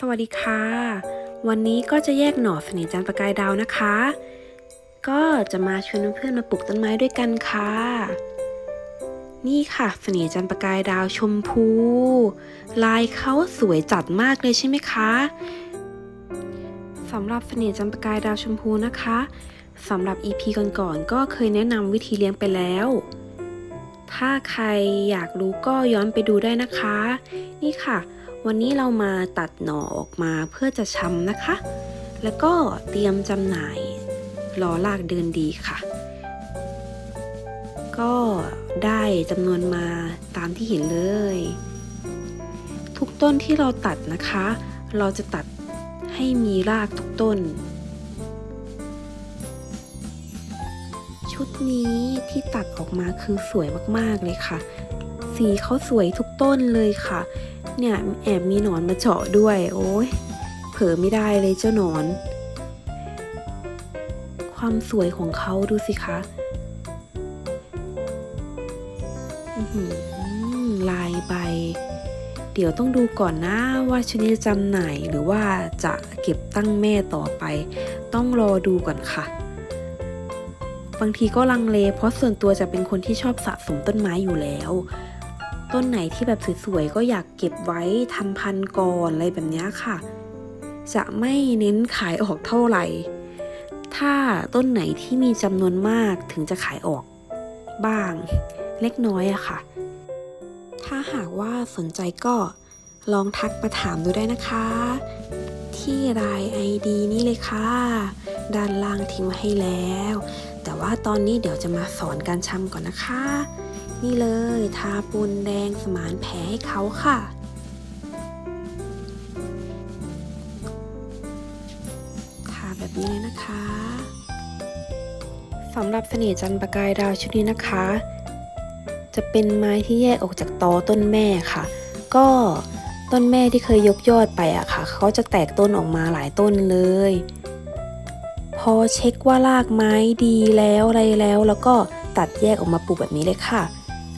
สวัสดีค่ะ วันนี้ก็จะแยกหน่อเสน่ห์จันประกายดาวนะคะ ก็จะมาชวนเพื่อนๆมาปลูกต้นไม้ด้วยกันค่ะ นี่ค่ะเสน่ห์จันประกายดาวชมพู ลายเขาสวยจัดมากเลยใช่ไหมคะสำหรับเสน่ห์จันประกายดาวชมพูนะคะสำหรับ EP ก่อนๆก็เคยแนะนำวิธีเลี้ยงไปแล้ว ถ้าใครอยากรู้ก็ย้อนไปดูได้นะคะ นี่ค่ะ วันนี้เรามาตัดหน่อออกมาเพื่อจะชำนะคะ แล้วก็เตรียมจำหน่ายรอลากเดินดีค่ะ ก็ได้จำนวนมาตามที่เห็นเลย ทุกต้นที่เราตัดนะคะ เราจะตัดให้มีรากทุกต้น ชุดนี้ที่ตัดออกมาคือสวยมากๆเลยค่ะ สีเขาสวยทุกต้นเลยค่ะ เนี่ยแอบมีหนอนมาเจาะด้วย โอ้ยเผลอไม่ได้เลยเจ้าหนอน ความสวยของเขาดูสิคะลายใบ เดี๋ยวต้องดูก่อนนะว่าชนิดจำหน่ายหรือว่าจะเก็บตั้งแม่ต่อไป ต้องรอดูก่อนค่ะ บางทีก็ลังเลเพราะส่วนตัวจะเป็นคนที่ชอบสะสมต้นไม้อยู่แล้ว ต้นไหนที่แบบสวยๆก็อยากเก็บไว้ทำพันธุ์ก่อนอะไรแบบนี้ค่ะ จะไม่เน้นขายออกเท่าไหร่ ถ้าต้นไหนที่มีจำนวนมากถึงจะขายออกบ้างเล็กน้อยอะค่ะ ถ้าหากว่าสนใจก็ลองทักมาถามดูได้นะคะ ที่ราย ID นี่เลยค่ะ ด้านล่างทิ้งไว้ให้แล้ว แต่ว่าตอนนี้เดี๋ยวจะมาสอนการชำก่อนนะคะ นี่เลยทาปูนแดงสมานแผลให้เขาค่ะ ทาแบบนี้เลยนะคะสำหรับเสน่ห์จันประกายดาวชุดนี้นะคะ จะเป็นไม้ที่แยกออกจากตอต้นแม่ค่ะ ก็ต้นแม่ที่เคยยกยอดไปอะค่ะ เขาจะแตกต้นออกมาหลายต้นเลย พอเช็คว่ารากไม้ดีแล้วอะไรแล้ว แล้วก็ตัดแยกออกมาปลูกแบบนี้เลยค่ะ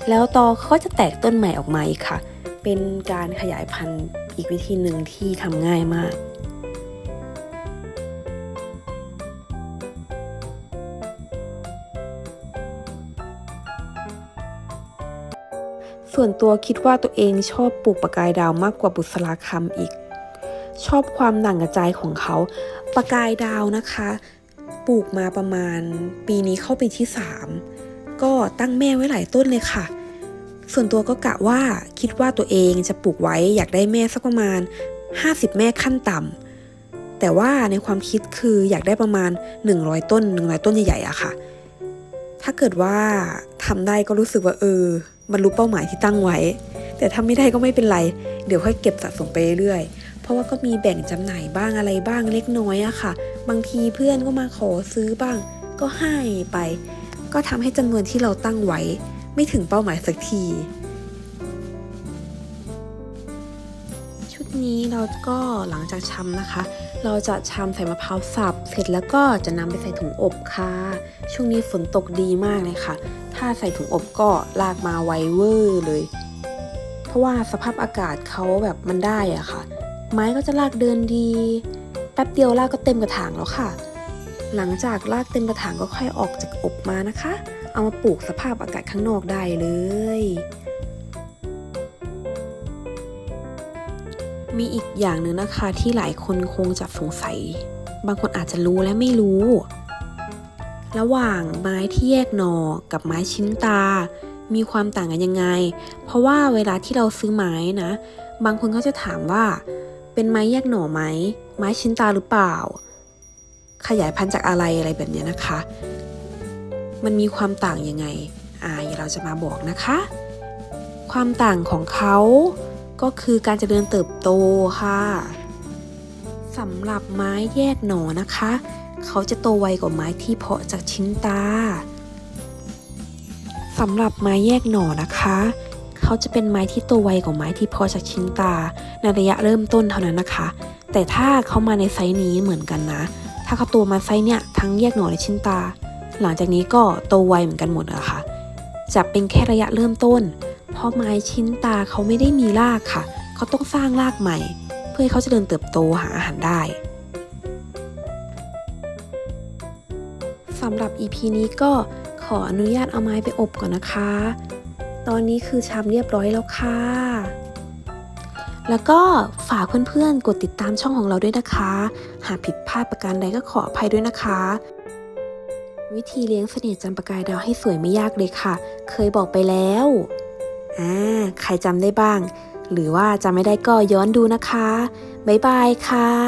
แล้วตอเขาก็จะแตกต้นใหม่ออกมาอีกค่ะ เป็นการขยายพันธุ์อีกวิธีหนึ่งที่ทำง่ายมากส่วนตัวคิดว่าตัวเองชอบปลูกประกายดาวมากกว่าบุษราคำอีก ชอบความด่างกระจายของเขา ประกายดาวนะคะ ปลูกมาประมาณ ปีนี้เข้าปีที่ 3 ก็ตั้งแม่ไว้หลายต้นเลยค่ะ ส่วนตัวก็กะว่าคิดว่าตัวเองจะปลูกไว้อยากได้แม่สักประมาณ 50 แม่ขั้นต่ำแต่ว่าในความคิดคืออยากได้ประมาณ 100 ต้น 100 ต้นใหญ่ๆอะค่ะ ถ้าเกิดว่าทำได้ก็รู้สึกว่าเออบรรลุเป้าหมายที่ตั้งไว้ แต่ถ้าไม่ได้ก็ไม่เป็นไร เดี๋ยวค่อยเก็บสะสมไปเรื่อยเพราะว่าก็มีแบ่งจำหน่ายบ้างอะไรบ้างเล็กน้อยอะค่ะ บางทีเพื่อนก็มาขอซื้อบ้าง ก็ให้ไป ก็ทำให้จำนวนที่เราตั้งไว้ ไม่ถึงเป้าหมายสักที ชุดนี้เราก็หลังจากชำนะคะ เราจะชำใส่มะพร้าวสับ เสร็จแล้วก็จะนำไปใส่ถุงอบค่ะ ช่วงนี้ฝนตกดีมากเลยค่ะ ถ้าใส่ถุงอบก็ลากมาไวเวอร์เลย เพราะว่าสภาพอากาศเขาแบบมันได้อะค่ะ ไม้ก็จะลากเดินดี แป๊บเดียวลากก็เต็มกระถางแล้วค่ะ หลังจากลากเต็มกระถางก็ค่อยออกจากอบมานะคะ เอามาปลูกสภาพอากาศข้างนอกได้เลย มีอีกอย่างหนึ่งนะคะที่หลายคนคงจะสงสัย บางคนอาจจะรู้และไม่รู้ ระหว่างไม้ที่แยกหน่อกับไม้ชิ้นตา มีความต่างกันยังไง เพราะว่าเวลาที่เราซื้อไม้นะ บางคนก็จะถามว่า เป็นไม้แยกหน่อไหมไม้ชิ้นตาหรือเปล่าขยายพันธุ์จากอะไรอะไรแบบนี้นะคะ มันมีความต่างยังไง อ่าเราจะมาบอกนะคะ ความต่างของเขาก็คือการเจริญเติบโตค่ะสำหรับไม้แยกหน่อนะคะ เขาจะโตไวกว่าไม้ที่เพาะจากชิ้นตาสำหรับไม้แยกหน่อนะคะ เขาจะเป็นไม้ที่โตไวกว่าไม้ที่เพาะจากชิ้นตา ในระยะเริ่มต้นเท่านั้นนะคะ แต่ถ้าเขามาในไซส์นี้เหมือนกันนะ ถ้าเขาโตมาไซส์เนี่ยทั้งแยกหน่อและชิ้นตา หลังจากนี้ก็โตไวเหมือนกันหมดอะค่ะจะเป็นแค่ระยะเริ่มต้น เพราะไม้ชิ้นตาเขาไม่ได้มีรากค่ะ เขาต้องสร้างรากใหม่ เพื่อให้เขาเจริญเติบโตหาอาหารได้สำหรับ EP นี้ก็ขออนุญาตเอาไม้ไปอบก่อนนะคะ ตอนนี้คือชามเรียบร้อยแล้วค่ะ แล้วก็ฝากเพื่อนๆ กดติดตามช่องของเราด้วยนะคะ หากผิดพลาดประการใดก็ขออภัยด้วยนะคะ วิธีเลี้ยงเสน่ห์จันประกายดาวให้สวยไม่ยากเลยค่ะ เคยบอกไปแล้ว อ่า ใครจำได้บ้าง หรือว่าจำไม่ได้ก็ย้อนดูนะคะ บ๊ายบายค่ะ